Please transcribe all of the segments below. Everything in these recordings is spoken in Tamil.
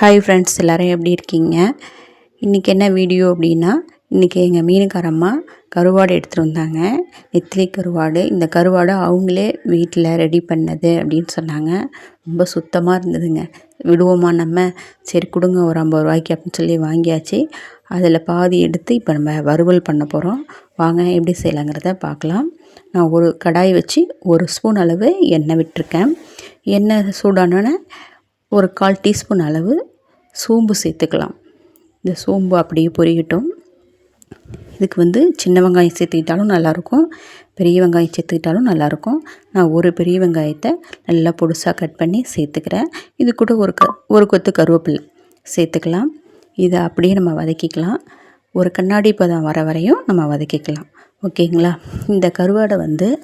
ஹாய் ஃப்ரெண்ட்ஸ் எல்லோரும் எப்படி இருக்கீங்க? இன்றைக்கி என்ன வீடியோ அப்படின்னா இன்றைக்கி எங்கள் மீனுக்காரம்மா கருவாடு எடுத்துகிட்டு வந்தாங்க. நெத்திலி கருவாடு. இந்த கருவாடு அவங்களே வீட்டில் ரெடி பண்ணது அப்படின்னு சொன்னாங்க. ரொம்ப சுத்தமாக இருந்ததுங்க. விடுவோமா நம்ம? சரி கொடுங்க. ஒரு ஐம்பது ரூபாய்க்கு அப்படின்னு சொல்லி வாங்கியாச்சு. அதில் பாதி எடுத்து இப்போ நம்ம வறுவல் பண்ண போகிறோம் வாங்க எப்படி செய்யலாங்கிறத பார்க்கலாம். நான் ஒரு கடாய் வச்சு ஒரு ஸ்பூன் அளவு எண்ணெய் விட்டுருக்கேன். எண்ணெய் சூடானோன்னே ஒரு கால் டீஸ்பூன் அளவு சோம்பு சேர்த்துக்கலாம். இந்த சோம்பு அப்படியே பொரியட்டும். இதுக்கு வந்து சின்ன வெங்காயம் சேர்த்துக்கிட்டாலும் நல்லாயிருக்கும். பெரிய வெங்காயம் சேர்த்துக்கிட்டாலும் நல்லாயிருக்கும். நான் ஒரு பெரிய வெங்காயத்தை நல்லா பொடுசாக கட் பண்ணி சேர்த்துக்கிறேன். இது கூட ஒரு க ஒரு கொத்து கருவேப்பிலை சேர்த்துக்கலாம். இதை அப்படியே நம்ம வதக்கிக்கலாம். ஒரு கண்ணாடி பதம் வர வரையும் நம்ம வதக்கிக்கலாம். ஓகேங்களா? இந்த கருவாடை வந்து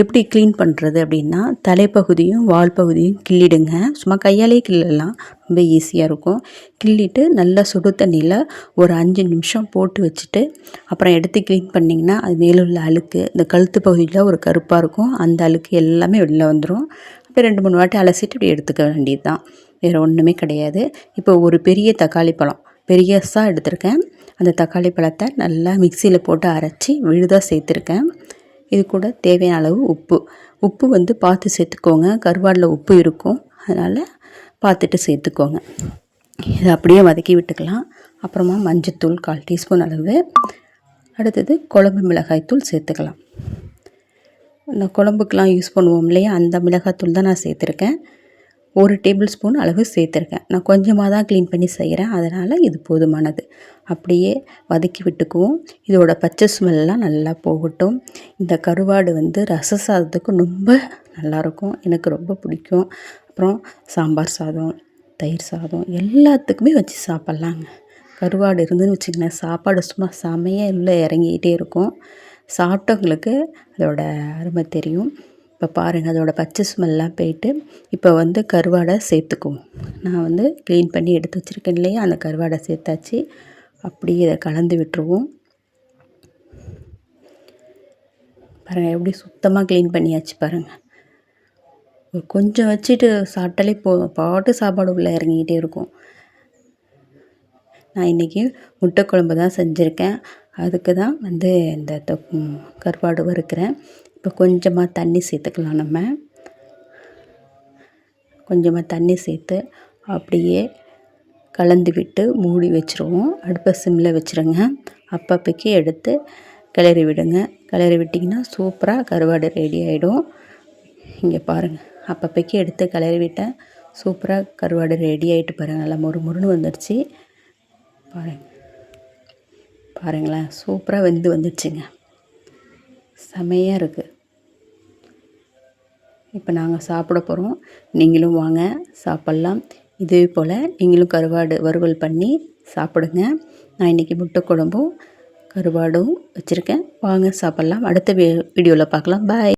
எப்படி க்ளீன் பண்ணுறது அப்படின்னா தலைப்பகுதியும் வால் பகுதியும் கிள்ளிடுங்க. சும்மா கையாலே கிள்ளலாம். ரொம்ப ஈஸியாக இருக்கும். கிள்ளிட்டு நல்லா சுடு தண்ணியில் ஒரு அஞ்சு நிமிஷம் போட்டு வச்சுட்டு அப்புறம் எடுத்து க்ளீன் பண்ணிங்கன்னா அது மேலுள்ள அழுக்கு இந்த கழுத்து பகுதியில் ஒரு கருப்பாக இருக்கும். அந்த அழுக்கு எல்லாமே வெளில வந்துடும் இப்போ ரெண்டு மூணு வாட்டி அலசிட்டு இப்படி எடுத்துக்க வேண்டியது தான் வேறு ஒன்றுமே கிடையாது. இப்போ ஒரு பெரிய தக்காளி பழம் பெரியஸாக எடுத்திருக்கேன். அந்த தக்காளி பழத்தை நல்லா மிக்சியில் போட்டு அரைச்சி விழுதாக சேர்த்துருக்கேன். இது கூட தேவையான அளவு உப்பு. உப்பு வந்து பார்த்து சேர்த்துக்கோங்க. கருவாடில் உப்பு இருக்கும். அதனால் பார்த்துட்டு சேர்த்துக்கோங்க. இதை அப்படியே வதக்கி விட்டுக்கலாம். அப்புறமா மஞ்சத்தூள் கால் டீஸ்பூன் அளவு. அடுத்தது குழம்பு மிளகாய்த்தூள் சேர்த்துக்கலாம். நான் குழம்புக்கெலாம் யூஸ் பண்ணுவோம் இல்லையா? அந்த மிளகாய்த்தூள் தான் நான் சேர்த்துருக்கேன். ஒரு டேபிள் ஸ்பூன் அளவு சேர்த்துருக்கேன். நான் கொஞ்சமாக தான் க்ளீன் பண்ணி செய்கிறேன் அதனால் இது போதுமானது. அப்படியே வதக்கி விட்டுக்குவோம். இதோட பச்சை ஸ்மெல்லாம் நல்லா போகட்டும். இந்த கருவாடு வந்து ரச சாதத்துக்கு ரொம்ப நல்லாயிருக்கும். எனக்கு ரொம்ப பிடிக்கும். அப்புறம் சாம்பார் சாதம் தயிர் சாதம் எல்லாத்துக்குமே வச்சு சாப்பிட்லாங்க. கருவாடு இருந்துன்னு வச்சுக்கோங்க. சாப்பாடு சும்மா செமையாக உள்ளே இறங்கிக்கிட்டே இருக்கும். சாப்பிட்டவங்களுக்கு அதோட அருமை தெரியும். இப்போ பாருங்கள் அதோடய பச்சை ஸ்மெல்லாம் போயிட்டு இப்போ வந்து கருவாடை சேர்த்துக்குவோம். நான் வந்து க்ளீன் பண்ணி எடுத்து வச்சுருக்கேன் இல்லையா? அந்த கருவாடை சேர்த்தாச்சு. அப்படியே இதை கலந்து விட்டுருவோம். பாருங்கள் எப்படி சுத்தமாக க்ளீன் பண்ணியாச்சு பாருங்கள் கொஞ்சம் வச்சுட்டு சாப்பிட்டாலே போ பாட்டு சாப்பாடு உள்ளே இறங்கிக்கிட்டே இருக்கும். நான் இன்றைக்கி முட்டை குழம்பு தான் செஞ்சுருக்கேன். அதுக்கு தான் வந்து இந்த கருவாடு வறுக்கிறேன். இப்போ கொஞ்சமாக தண்ணி சேர்த்துக்கலாம் நம்ம. கொஞ்சமாக தண்ணி சேர்த்து அப்படியே கலந்து விட்டு மூடி வச்சுருவோம். அடுப்பை சிம்மில் வச்சுருங்க. அப்பப்பைக்கு எடுத்து கிளறி விடுங்க. கிளறி விட்டிங்கன்னா சூப்பராக கருவாடு ரெடி ஆகிடும் இங்கே பாருங்கள் அப்பப்பைக்கு எடுத்து கிளறி விட்டேன் சூப்பராக கருவாடு ரெடி ஆகிட்டு பாருங்கள் நல்லா மொறு முருன்னு வந்துடுச்சு பாருங்கள் பாருங்களேன். சூப்பராக வெந்து வந்துடுச்சுங்க செமையாக இருக்குது இப்போ நாங்கள் சாப்பிட போகிறோம் நீங்களும் வாங்க. சாப்பிட்லாம். இதே போல் நீங்களும் கருவாடு வறுவல் பண்ணி சாப்பிடுங்க. நான் இன்றைக்கி முட்டை குழம்பும் கருவாடும் வச்சுருக்கேன். வாங்க சாப்பிட்லாம். அடுத்த வீடியோவில் பார்க்கலாம். பாய்